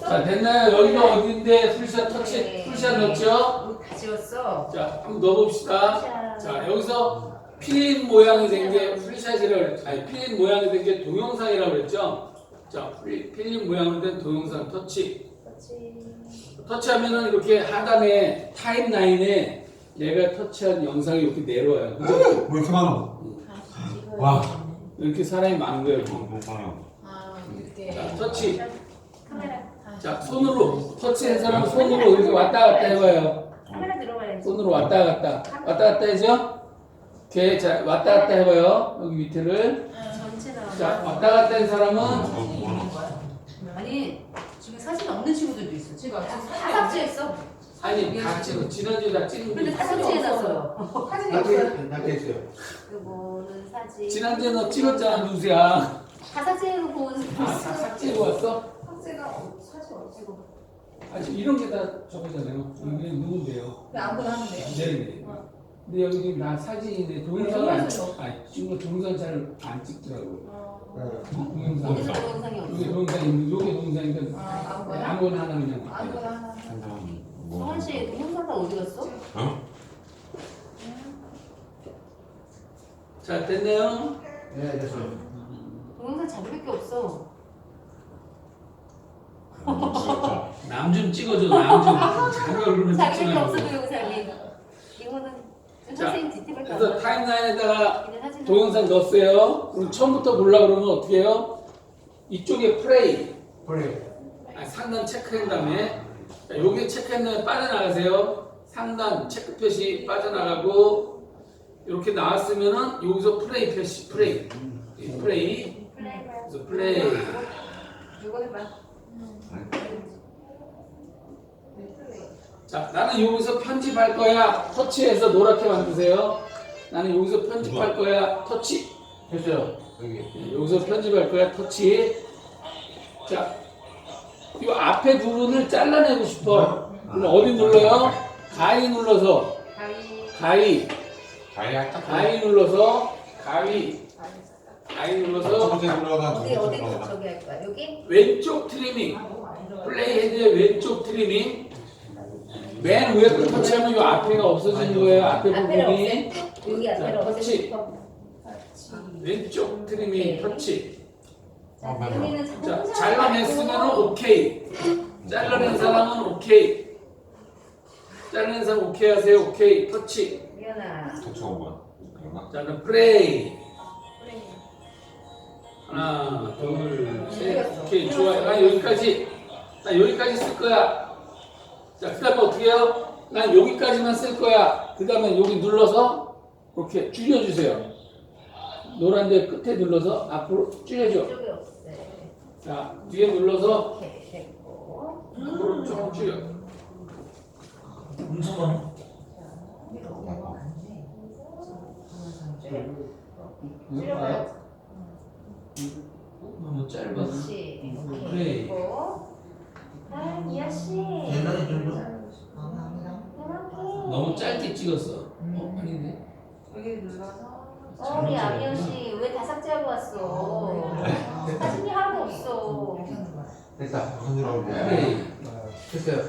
자 됐나요? 여기가 어딘데 풀샷 터치 네. 풀샷 넣었죠? 우리 다 지웠어. 자 한번 넣어봅시다. 자 여기서 필인 모양이 된 게 풀샷이라고 그랬죠. 아니 필인 모양이 된 게 동영상이라고 그랬죠. 자 필- 필인 모양으로 된 동영상 터치. 터치하면은 이렇게 하단에 타임라인에 내가 터치한 영상이 이렇게 내려와요. 그죠? 뭐 이렇게 많아? 찍어야 와. 돼. 이렇게 사람이 많은 거예요. 너무 빵이야. 아, 이렇게. 자 터치. 자 손으로 터치한 사람은 손으로 이렇게 왔다 갔다 해봐요. 카메라. 손으로 왔다 갔다 왔다 갔다 해죠? 오케이 자 왔다 갔다 해봐요. 여기 밑에를 전체 나와. 자 왔다 갔다 한 사람은 아니 지금 사진 없는 친구들도 있어. 지금 다 사진 삭제했어. 아니 다 찍어 지난주에 다 찍은 근데 거다 삭제해놨어요. 사진이 없어요. 나겠어요. 그거는 사진. 지난주에 너 찍었잖아 누수야. 다 삭제해놓고 아, 다 삭제해 왔어? 어, 사진 없고. 아니 이런 게다 저거잖아요. 이게 누군데요? 근데 아무거나 하면 돼요. 네네. 근데 여기 지금 다 사진인데 동영상을 안 찍. 아니 지금 동영상 잘 안 찍더라고. 어, 동영상. 어디서 동영상이 없어? 이게 동영상인데 요게 동영상인데 아, 아무거나? 아무거나 하나 그냥. 아무거나 하나. 성원 씨 동영상 다 어디 갔어? 자 됐네요. 네, 됐어요. 동영상 잡을 게 없어. 남 좀 찍어줘 남 좀. 자기 찍지 자기밖에 없어 말고. 동영상이. 이거는 자, 선생님 그래서 타임라인에다가 사진 동영상 넣었어요. 그럼 처음부터 보려 그러면 어떻게 해요? 이쪽에 플레이. 그래. 아, 상단 체크한 다음에 자, 여기 체크한 다음에 빠져나가세요. 상단 체크 표시 빠져나가고 이렇게 나왔으면은 여기서 플레이 표시 플레이 이 플레이 플레이 그래서 플레이 이거 해봐. 자 나는 여기서 편집할 거야. 터치해서 노랗게 만드세요. 나는 여기서 편집할 거야. 터치. 됐어요. 여기. 네, 여기서 편집할 거야. 터치. 자 이 앞에 부분을 잘라내고 싶어. 그럼 어디 눌러요? 가위 눌러서. 가위. 가위. 가위. 눌러서. 가위. 가위 첫 눌러서. 번째 들어가 어디 두 번째 어디 들어가. 저기 할 거야? 여기? 왼쪽 트리밍. 플레이 헤드의 왼쪽 트리밍 맨 위에 걸 터치하면 이 앞에가 없어지는 거예요. 앞에 앞에를 부분이 여기 자, 앞에를 터치. 왼쪽 트리밍 터치. 자 아, 맞아. 여기는 자 잘라냈으면 하고. 오케이. 잘라낸 사람은 오케이. 잘라낸 사람 오케이 하세요. 오케이. 터치. 미연아. 터치가 뭐야? 그런가? 자 그럼 플레이 하나 둘셋. 오케이. 좋아요. 나 여기까지. 나 여기까지 쓸 거야 자 그 다음에 어떻게 해요? 난 여기까지만 쓸 거야. 그 다음에 여기 눌러서 이렇게 줄여주세요. 노란 데 끝에 눌러서 앞으로 줄여줘. 자 뒤에 눌러서 앞으로 조금 줄여. 엄청 많아. 줄여봐요. 너무 짧아. 그렇 지 그래. 아 옛날에 좀 너무 짧게 찍었어 어 아닌데 여기 눌러서. 어, 우리 아미연 씨 왜 다 삭제하고 왔어? 사진이 하나도 없어. 됐다. 무슨 일 하고 플레이 됐어요.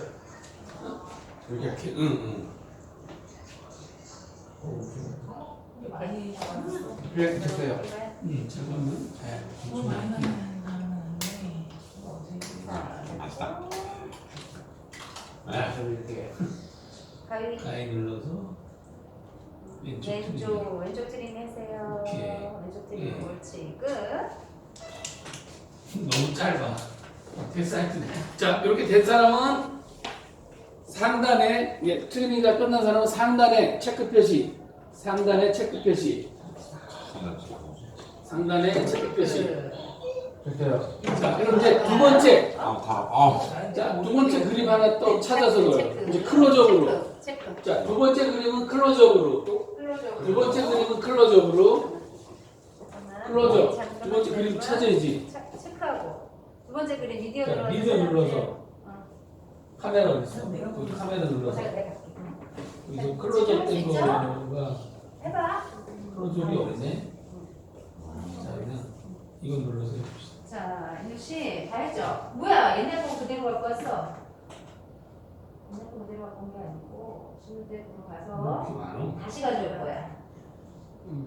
이렇게. 이렇게 응 응 많이 잡았어. 그래, 됐어요. 응, 잠깐만 자, 맛있다. 아, 이렇게. 가위 가위 눌러서 왼쪽 왼쪽 트림. 왼쪽 트림 해세요. 오케이. 왼쪽 트림 예. 옳지 끝. 너무 짧아 됐어 하여튼 자 이렇게 된 사람은 상단에 예, 트리밍가 끝난 사람은 상단에 체크 표시 상단에 체크 표시 상단에 체크 표시 됐어요. 자 그럼 이제 두 번째 아, 다. 아. 자 두 번째 그림 하나 또 찾아서 넣어요 이제 클로즈업으로 체크. 자 두 번째 그림은 클로즈업으로 두 번째 그림은 클로즈업으로. 클로즈업 두 번째 그림. 찾아야지 체- 체크하고 두 번째 그림 미디어 자, 들어가서 미디어. 눌러서 어. 카메라 어디 있어? 거기 카메라 눌러서 내가 내가 할게. 여기서 클로즈업 된 거가 해봐. 클로즈업이 없네 자 그냥 이거 눌러서 해봅시다 자, 인우 씨, 다 했죠? 뭐야, 옛날 거 그대로 갖고 왔어? 옛날 거 그대로 갖고 온 게 아니고, 신문대로 가서 이렇게 많어? 다시 가져올 거야.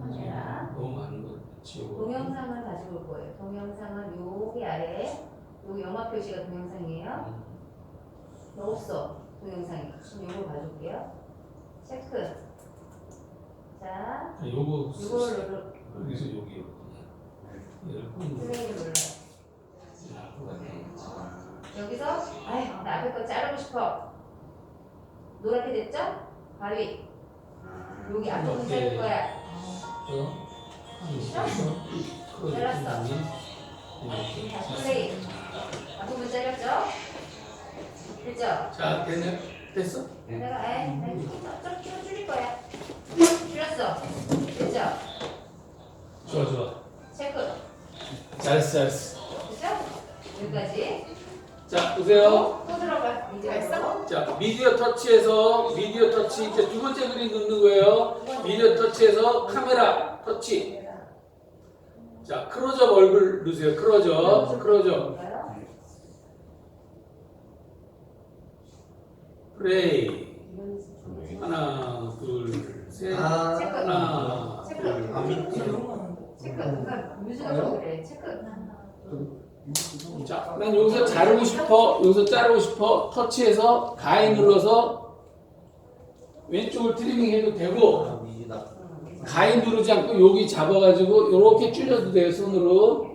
카메라. 너무 많은 거 지우고. 동영상을 가져올 거예요. 동영상은 여기 아래, 여기 영화 표시가 동영상이에요. 없어, 동영상이. 지금 요거 가져올게요. 체크. 자, 자, 요거 이걸로 여기서 여기요. 꾹 눌러. 플레이를 눌러요. 자, 여기서 아이 나 앞에 거 자르고 싶어 노랗게 됐죠? 가위 여기 앞부분 이렇게. 자를 거야 또 잘랐어. 이렇게. 다시 플레이 앞부분 잘렸죠? 됐죠? 자, 됐네. 됐어? 내가 에이 좀 줄- 줄일 거야 줄였어 됐죠? 좋아, 좋아. 체크 잘했어, 잘했어. 여기까지 자, 보세요. 또 들어가 이제 됐어? 자, 미디어 터치에서 미디어 터치 이제 두 번째 그림 넣는 거예요. 미디어 터치에서 카메라 터치. 자, 크로즈업 얼굴 넣으세요. 크로즈업, 크로즈업. 플레이. 하나, 둘, 셋. 체크 하나, 체크 둘. 아, 밑에. 체크 그러니까 뮤즈가 좀 그래 체크 자, 난 여기서 자르고 싶어. 여기서 자르고 싶어. 터치해서 가위 눌러서 왼쪽을 트리밍 해도 되고 가위 누르지 않고 여기 잡아가지고 이렇게 줄여도 돼요 손으로.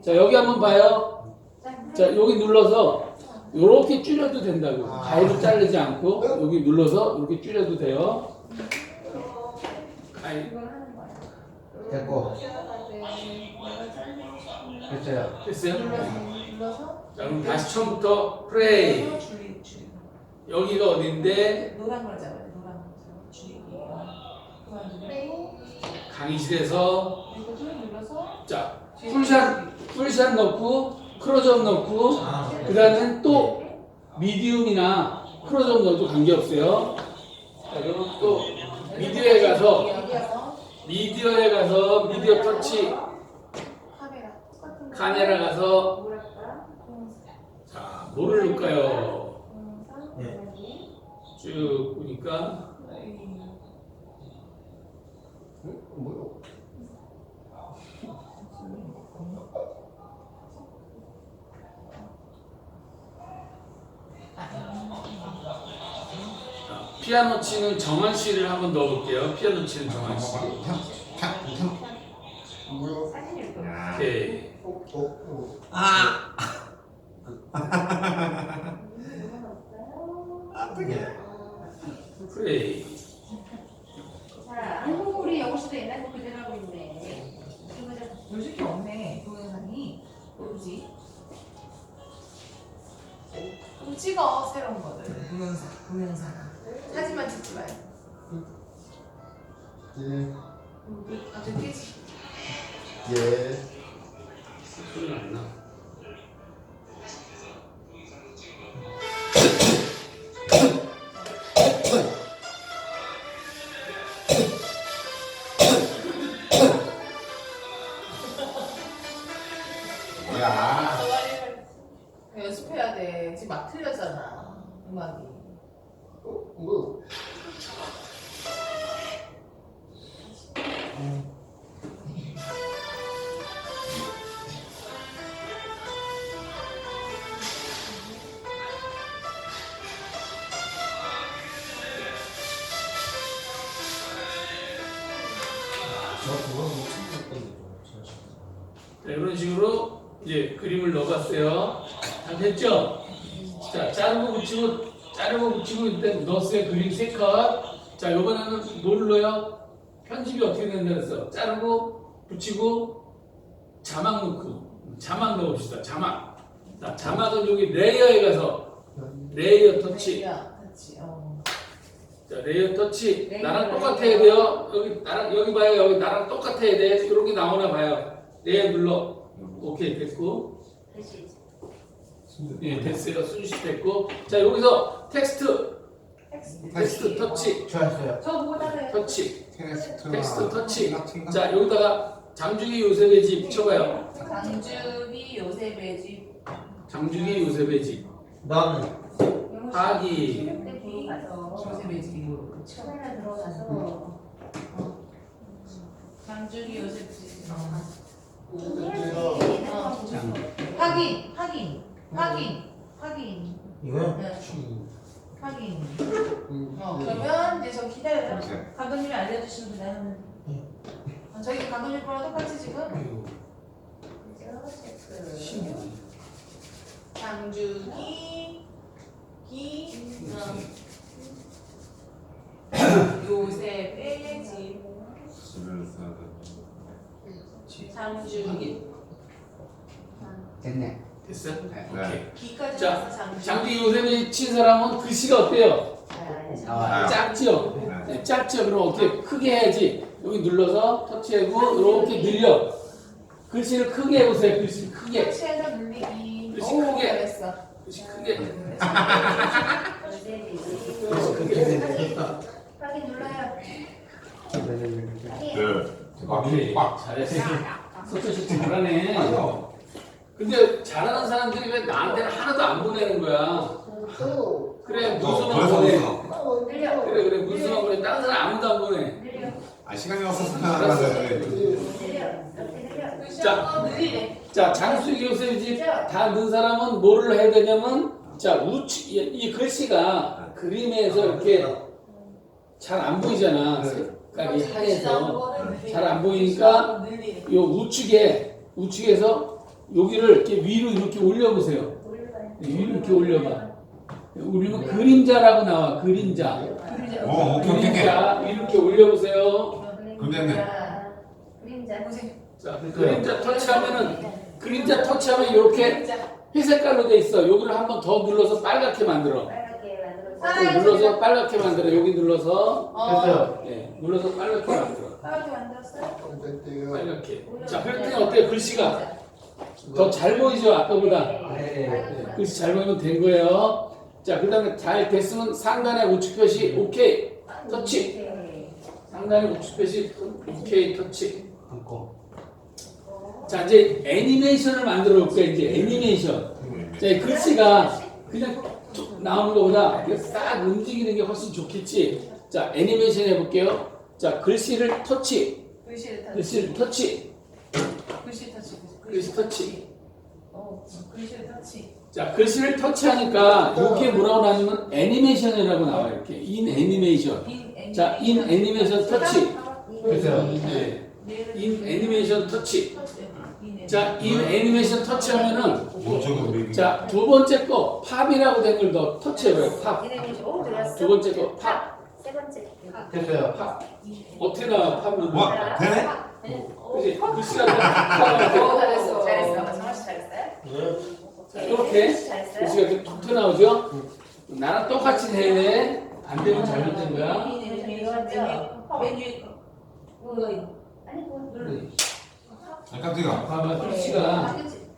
자 여기 한번 봐요. 자 여기 눌러서 이렇게 줄여도 된다고. 가위로 자르지 않고 여기 눌러서 이렇게 줄여도 돼요. 가위. 됐고 됐어요. 됐어요? 눌러서 자 그럼 다시 처음부터 프레이. 줄이 줄이. 여기가 어딘데? 노란 걸 잡아야 돼. 노란 걸 잡아. 줄이기. 그만두고 강의실에서 이거를 눌러서 자 풀샷 풀샷 넣고 크로즈업 넣고 그 다음에 또 미디움이나 크로즈업 넣어도 관계없어요. 자, 그러면 또 미디어에 가서 여기서 미디어에 가서 미디어 터치. 카메라 가서 자 뭐를 넣을까요? 동영상. 네. 쭉 보니까 뭐요? 자, 피아노 치는 정한 씨를 한번 넣어볼게요. 피아노 치는 정한 씨. 뭐요? 사진을 또 오케이. 아. 프레이. 자, 아이고 우리 영호 씨도 옛날 거 그대로 하고 있네. 이거 좀 요즘 게 없네. 동영상이. 뭐지? 좀 찍어 새로운 거를. 동영상. 동영상. 사진만 찍지 말고. 예. 어? 넣었어요. 그림 세 컷. 자, 요번에는 뭘 넣어요? 편집이 어떻게 된다 그랬어? 자르고, 붙이고, 자막 넣고, 자막 넣읍시다. 자막. 자, 자막은 여기 레이어에 가서, 레이어 터치. 어. 자, 레이어 터치. 레이어, 나랑. 똑같아야 돼요. 여기, 나랑, 여기 봐요. 여기 나랑 똑같아야 돼. 이렇게 나오나 봐요. 레이어 눌러. 오케이, 됐고. 다시 예, 됐어요. 순시 됐고. 자, 여기서 텍스트, 텍스트. 텍스트 터치, 좋았어요. 저보다는 터치, 테스트나 텍스트 터치. 같은 거. 자, 여기다가 장주기 요셉의 집 쳐봐요. 장주기 요셉의 집. 장주기 요셉의 집. 나는. 그때 가서 요셉의 집이고. 처음에 들어가서 장주기 요셉 집. 장. 확인, 확인, 확인, 확인. 이거요? 네. 확인. 음, 어, 네. 그러면 이제 저 기다려요. 감독님이 알려주시면 되나요? 어, 저희 감독님 거랑 똑같이 지금 신기하네. 장주기 기 어. 요셉의 집 장주기 됐네. 됐어? 네. 오케이. 기까지 자, 장주기. 장주기 요셉의 친 사람은 글씨가 어때요? 나와요. 작죠? 네, 작죠? 그럼 어떻게 크게 해야지. 여기 눌러서 터치하고 이렇게 늘려. 글씨를 크게 해보세요. 글씨 크게. 터치해서 눌리기. 글씨 오, 크게. 잘했어. 글씨 크게. 확인 눌러요. 오케이. 잘했어. 소철씨 잘하네. 근데 잘하는 사람들이 왜 나한테는 하나도 안 보내는 거야? 그래, 문수만 보내. 늘려. 그래, 그래, 문수만 보내. 다른 사람 아무도 안 보내. 늘려. 아 시간이 없어서 나가는데. 늘려. 이렇게 늘려. 글씨 자. 늘리래. 자, 장수기 요셉 집다 넣은 사람은 뭐를 해야 되냐면, 자, 우측, 이, 이 글씨가 그림에서 이렇게 잘 안 보이잖아. 색깔이 하얘서. 잘 안 보이니까. 요 우측에, 우측에서 여기를 이렇게 위로 이렇게 올려보세요. 올려봐요. 위로 이렇게 올려봐. 우리는 그림자라고 나와, 그림자. 어, 오케이, 오케이, 오케이. 그림자, 이렇게 올려보세요. 그림자. 고생. 자, 그림자 터치하면은, 그림자 터치하면 이렇게 회색깔로 돼 있어. 여기를 한번 더 눌러서 빨갛게 만들어. 빨갛게 만들어서. 빨간색. 눌러서 빨갛게 만들어. 여기 눌러서 어. 됐어요. 예, 눌러서 빨갛게 만들어. 빨갛게 만들었어요? 빨갛게. 자, 그랬더니 어때요? 글씨가 더 잘 보이죠? 아까보다. 네. 글씨 잘 보이면 된 거예요. 자, 그다음에 잘 됐으면 상단에 우측 표시 오케이. 터치. 상단에 우측 표시 오케이 터치. 자, 이제 애니메이션을 만들어 볼게요. 이제 애니메이션. 자, 이 글씨가 그냥 툭 나오는 것보다 싹 움직이는 게 훨씬 좋겠지. 자, 애니메이션 해볼게요. 자, 글씨를 터치. 글씨를 터치. 글씨를 터치. 글씨 터치. 글씨 터치. 어, 글씨를 터치. 자, 글씨를 터치하니까 여기에 뭐라고 나오냐면 애니메이션이라고 나와요. 이렇게 인 애니메이션. 자, 인 애니메이션 터치. 됐어요. 네. 인 애니메이션 터치. 인 자, 인 애니메이션 터치하면은 자, 두 번째 거 팝이라고 된 걸 더 터치해봐요. 팝. 두 번째 거 팝. 세 번째. 됐어요. 팝. 어떻게 나와 팝은? 뭐? 되네? 그지? 글씨가 다오 팝. 잘했어. 잘했어. 정말 잘했어요. 자, 이렇게. 글씨가 이렇게 톡 튀어나오죠? 나랑 똑같이. 안 되면 잘못된 거야. 아 깜짝이야. 봐봐, 글씨가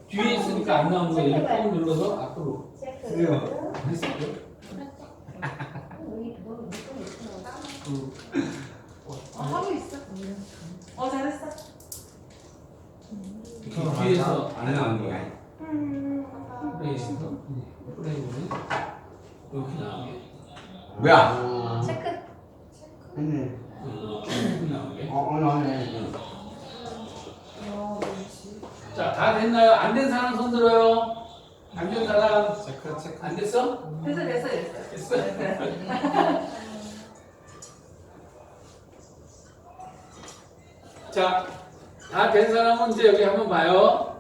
뒤에 있으니까 안 나오는 거야. 이렇게 꾹 눌러서 앞으로. 그래요. 여기 뭐 묶고 있구나. 어, 하고 있어. 어 잘했어. 뒤에서 안 해나가는 거야. 프레임에서 프레임을 이렇게 나오게. 뭐야? 체크. 이렇게 나오게. 어, 나네. 자, 다 됐나요? 안 된 사람 손 들어요. 안 된 사람 체크 체크. 안 됐어? 됐어 됐어 됐어. 됐어. 자, 다 된 사람은 이제 여기 한번 봐요.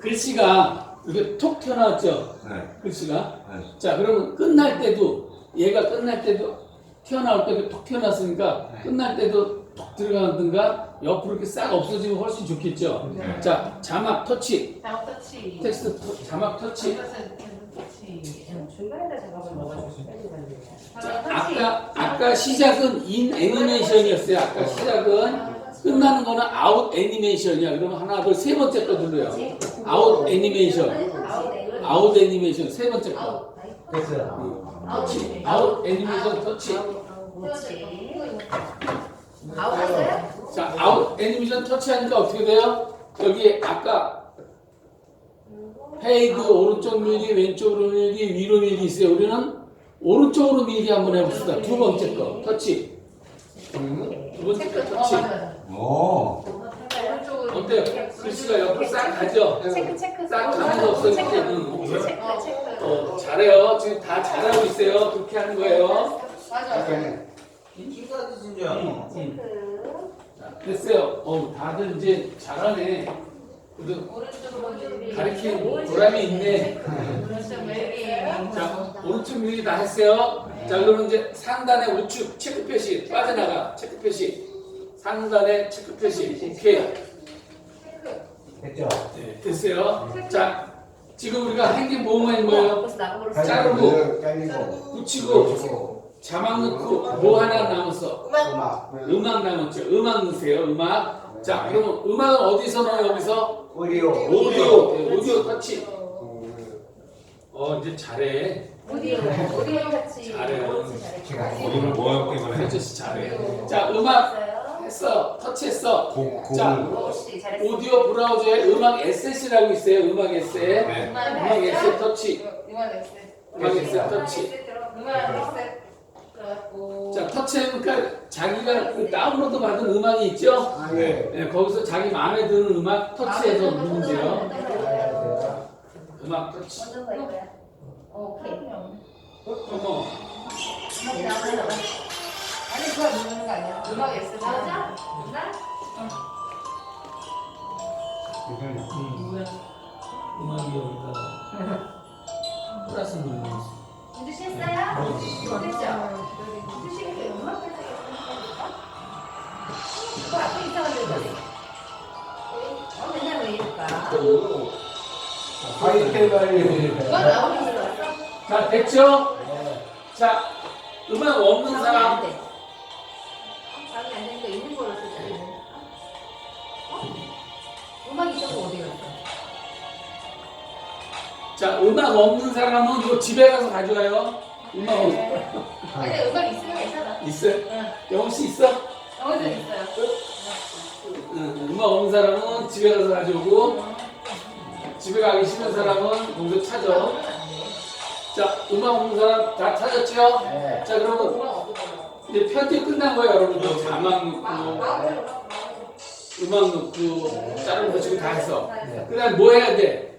글씨가 이렇게 톡 튀어나왔죠? 네. 글씨가. 네. 자, 그러면 끝날 때도 얘가 끝날 때도 튀어나올 때도 톡 튀어나왔으니까 네. 끝날 때도 톡 들어가든가 옆으로 이렇게 싹 없어지면 훨씬 좋겠죠. 네. 자, 자막 터치, 작업 터치. 텍스트 터- 자막 터치. 터치. 중간에다 작업을 먹어주고 빨리 만들자. 자. 아까 아까 시작은 인 애니메이션이었어요. 아까 시작은 끝나는 거는 아웃 애니메이션이야. 그러면 하나, 둘, 세 번째 거 눌러요. 아웃 애니메이션, 아웃 앵글. 아웃 애니메이션 세 번째 거. 아웃. 됐어요. 터치, 아웃 애니메이션 터치. 그렇지. 아웃 했어요? 자, 아웃 애니메이션 터치하니까 어떻게 돼요? 여기 아까 페이드 오른쪽 밀기, 왼쪽으로 밀기, 위로 밀기 있어요. 우리는 오른쪽으로 밀기 한번 해봅시다. 두 번째 거 터치. 두 번째 거 터치. 오. 오른쪽으로. 어때요? 글씨가 옆으로 싹 가죠? 체크 체크. 싹 가는 거 없어요. 체크. 응. 체크 체크. 어, 잘해요. 지금 다 잘하고 있어요. 그렇게 하는 거예요. 맞아 맞아. 킹까지 진짜. 응, 응. 체크. 자, 됐어요. 어, 다들 이제 잘하네. 가르친 보람이 있네. 자, 오른쪽 밀기 다 했어요. 자, 그러면 이제 상단에 우측 체크 표시 빠져나가. 체크 표시. 상단에 체크 표시. 오케이. 됐죠? 네, 됐어요. 자, 지금 우리가 한게 뭐뭐 한 거예요? 자르고. 붙이고, 자막 넣고, 뭐 하나 남았어? 음악. 음악 남았죠. 음악 넣으세요. 음악. 자, 그러면 음악은 어디서 넣어요? 여기서? 오디오. 오디오. 네, 오디오 터치. 어, 이제 잘해. 오디오 오디오 같이. 잘해요. 제가 오디오를 뭐 할게 이번에. 터치 잘해. 자, 음악 했어. 터치했어. 고 자, 고음. 오씨 잘했어. 오디오 브라우저에 음악 에셋이라고 있어요. 음악 에셋. 네. 음악 음악 에셋 터치. 이만 엑스. 음악 에셋 터치. 음악 엑스. 자, 터치하니까 자기가 그 다운로드 받은 음악이 있죠? 네. 네, 거기서 자기 마음에 드는 음악 터치해서 누르면 돼요. 돼요. 음악 터치. 오케이. 어머, 음악이 나오나요? 아니 그거 누르는 거 아니야? 음악. 나오자? 나? 음악이 여기다가 플러스 누르면 있어. 쉬겠어요. 음악 같은 거 그거 앞에 있어. 어, 맨날 왜 이럴까? 그거 나오고 있어. 자, 됐죠? 자, 음악 없는 사람. 안 돼. 자, 음악 없는 사람은 이거 집에 가서 가져와요. 음악 없... 아니 음악 있으면 괜찮아. 있어요? 응. 영씨 있어? 영어도 있어요. 응, 음악 없는 사람은 집에 가서 가져오고 집에 가기 싫은 사람은 거기서 찾아. 자, 음악 없는 사람 다 찾았죠? 네. 자, 그러면. 이제 편집 끝난 거예요, 여러분들. 자막 넣고, 음악 넣고, 자르고 붙이고 다 했어. 그 다음 뭐 해야 돼?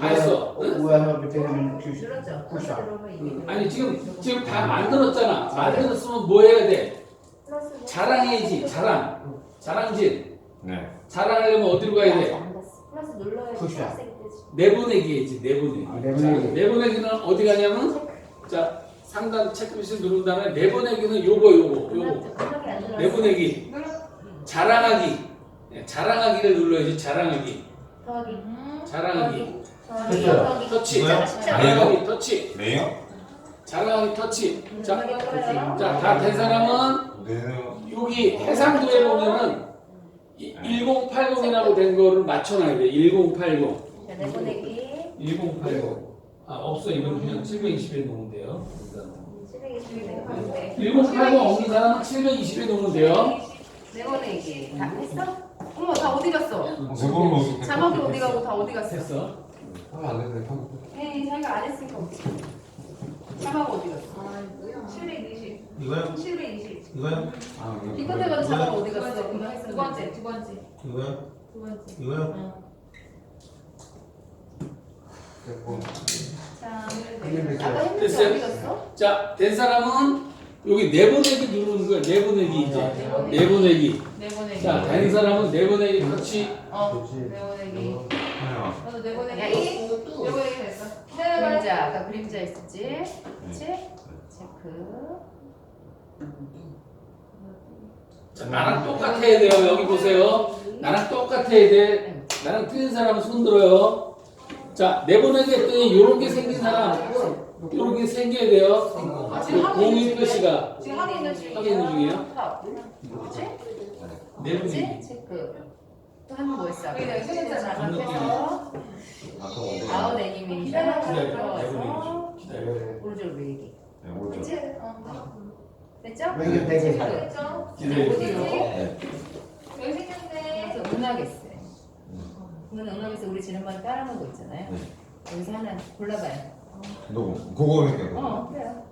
다 했어. 응? 우에서 밑에는 이게 응. 아니, 지금, 지금 다 만들었잖아. 만들었으면 뭐 해야 돼? 자랑해야지, 자랑. 자랑질. 네. 자랑하려면 어디로 가야 돼? 플러스. 굿샷. 초록색이 뜨지. 내보내기 해야지, 내보내기. 아, 내보내기. 자, 내보내기는 어디 가냐면, 자, 상단 체크리스트 누른 다음에 내보내기는 요거, 요거, 요거. 내보내기. 자랑하기. 네, 자랑하기를 눌러야지, 자랑하기. 더하기. 음. 자랑하기. 터치. 이거요? 자랑하기 터치. 네요? 자랑하기 터치. 자, 다 된 사람은 네요. 여기 해상도에 보면은 1080이라고 된 거를 맞춰놔야 돼. 1080. 자, 내보내기. 1080. 아, 없어. 이건 그냥 720에 놓으면 돼요. 720이 내보내기. 1080 없는 사람은 720에 놓으면 돼요. 내보내기. 다 했어? 어머, 다 어디 갔어? 그걸로 어떻게 자막이 어디 가고 다 어디 갔어? 됐어. 안 형. 에이 자기가 안 했으니까. 자막 어디 갔어? 아, 뭐야. 720. 이거요? 720. 이거요? 아, 이거 이 끝에 가서 자막 어디 두 갔어? 번째. 두 번째, 두 번째, 이거요? 두 번째. 이거요? 됐고. 자, 아까 됐어요? 어디 갔어? 자, 된 사람은 여기 내보내기 누르는 거야. 내보내기 이제. 내보내기. 내보내기. 자, 된 사람은 내보내기 터치. 어, 그렇지. 내보내기. 나도 야, 내보내기. 됐어. 기다려봐. 그림자, 아까 그림자 있었지? 그치? 체크. 자, 나랑 똑같아야 돼요. 여기 보세요. 나랑 똑같아야 돼. 나랑 틀린 사람은 손 들어요. 자, 내보내기 했더니 요런 게 생긴 사람, 요런 게 생겨야 돼요. 아, 지금 하고 중이야? 표시가 지금 하고 있는 중이야. 하고 있는 중이에요? 탑. 그치? 내보내기. 그치? 체크. 또 한 번뭐 했어? 여기 내가 생겼잖아. 앞에서 아까 어디? 아웃 애니메이션 기다려. 들어가서 내보내기. 기다려. 오른쪽으로 밀기. 네, 오른쪽. 그치? 어. 됐죠? 여기 되게 잘. 됐죠? 기대. 어디로? 네. 여기 생겼네. 그래서 응하겠어. 그러면 우리 지난번에 따라한 거 있잖아요. 네. 여기서 하나 골라봐요. 너 그거 할게요. 어, 그래요.